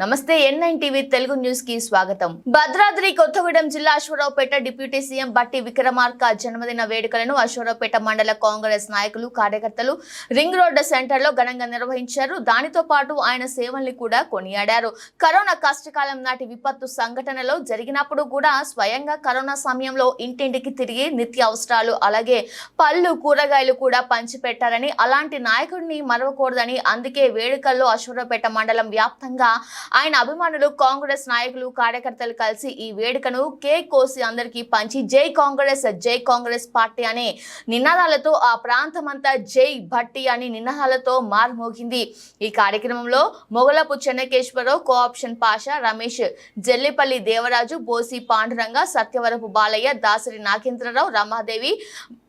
నమస్తే N TV Telugu న్యూస్కి స్వాగతం. భద్రాద్రి కొత్తగూడెం జిల్లా అశ్వరావుపేట డిప్యూటీ సీఎం బట్టి విక్రమార్క జన్మదిన వేడుకలను అశ్వరావుపేట మండల కాంగ్రెస్ నాయకులు కార్యకర్తలు రింగ్ రోడ్డు సెంటర్లో ఘనంగా నిర్వహించారు. దానితో పాటు ఆయన సేవల్ని కూడా కొనియాడారు. కరోనా కష్టకాలం నాటి విపత్తు సంఘటనలో జరిగినప్పుడు కూడా స్వయంగా కరోనా సమయంలో ఇంటింటికి తిరిగి నిత్య అవసరాలు అలాగే పళ్ళు కూరగాయలు కూడా పంచిపెట్టారని అలాంటి నాయకుడిని మరవకూడదని అందుకే వేడుకల్లో అశ్వరావుపేట మండలం వ్యాప్తంగా ఆయన అభిమానులు కాంగ్రెస్ నాయకులు కార్యకర్తలు కలిసి ఈ వేడుకను కేక్ కోసి అందరికీ పంచి జై కాంగ్రెస్ జై కాంగ్రెస్ పార్టీ అనే నినాదాలతో ఆ ప్రాంతమంతా జై భట్టి అని నినాదాలతో మార్మోగింది. ఈ కార్యక్రమంలో మొగలపు చెన్నకేశ్వరరావు కోఆప్షన్ పాషా రమేష్ జల్లిపల్లి దేవరాజు బోసి పాండురంగ సత్యవరపు బాలయ్య దాసరి నాగేంద్రరావు రమాదేవి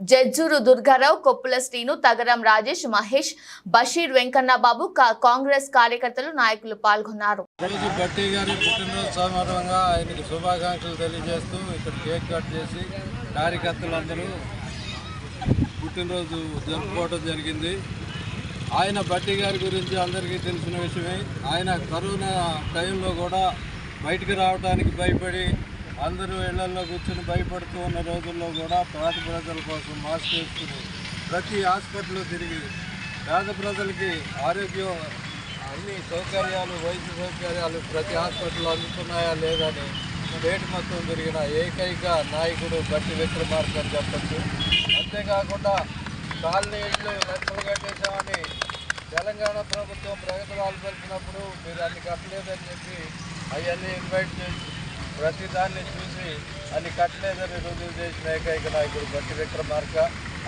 జజ్జూరు దుర్గారావు కొప్పుల శ్రీను తగరం రాజేష్ మహేష్ బషీర్ వెంకన్నబాబు కా- కాంగ్రెస్ కార్యకర్తలు నాయకులు పాల్గొన్నారు. రోజు భట్టి గారి పుట్టినరోజు సందర్భంగా ఆయనకి శుభాకాంక్షలు తెలియజేస్తూ ఇక్కడ కేక్ కట్ చేసి కార్యకర్తలందరూ పుట్టినరోజు జరుపుకోవడం జరిగింది. ఆయన భట్టి గారి గురించి అందరికీ తెలిసిన విషయమే. ఆయన కరోనా టైంలో కూడా బయటికి రావడానికి భయపడి అందరూ ఇళ్ళలో కూర్చొని భయపడుతూ ఉన్న రోజుల్లో కూడా పేద ప్రజల కోసం మాస్క్ వేసుకుని ప్రతి హాస్పిటల్లో తిరిగి పేద ప్రజలకి ఆరోగ్యం అన్ని సౌకర్యాలు వైద్య సౌకర్యాలు ప్రతి హాస్పిటల్లో అందుతున్నాయా లేదా అని స్టేట్ మొత్తం తిరిగిన ఏకైక నాయకుడు బట్టి విక్రమార్క అని చెప్పచ్చు. అంతేకాకుండా కాలనీ ఇళ్ళు లక్షలు కట్టేశామని తెలంగాణ ప్రభుత్వం ప్రగతులు పలికినప్పుడు మీరు అన్ని కట్టలేదని చెప్పి అవన్నీ ఇన్వైట్ చేసి ప్రతి దాన్ని చూసి అన్ని కట్టలేదని రుజువు చేసిన ఏకైక నాయకుడు బట్టి విక్రమార్క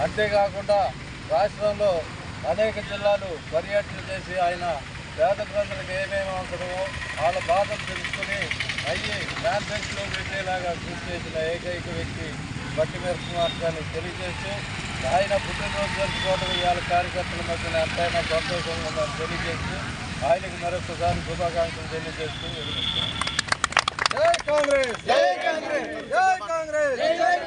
అంతేకాకుండా రాష్ట్రంలో అనేక జిల్లాలు పర్యటన చేసి ఆయన పేద ప్రజలకు ఏమేమి అవసరమో వాళ్ళ బాధలు తెలుసుకుని అయ్యి మేనిఫెస్టోలో పెట్టేలాగా కృషి చేసిన ఏకైక వ్యక్తి బట్టి విక్రమార్కాన్ని తెలియజేస్తూ ఆయన పుట్టినరోజు జరుపుకోవడం ఇవాళ కార్యకర్తల మధ్యన ఎంతైనా సంతోషంగా ఉందని తెలియజేస్తూ ఆయనకు మరొకసారి శుభాకాంక్షలు తెలియజేస్తూ కాంగ్రెస్ జై కాంగ్రెస్! జై కాంగ్రెస్! జై కాంగ్రెస్!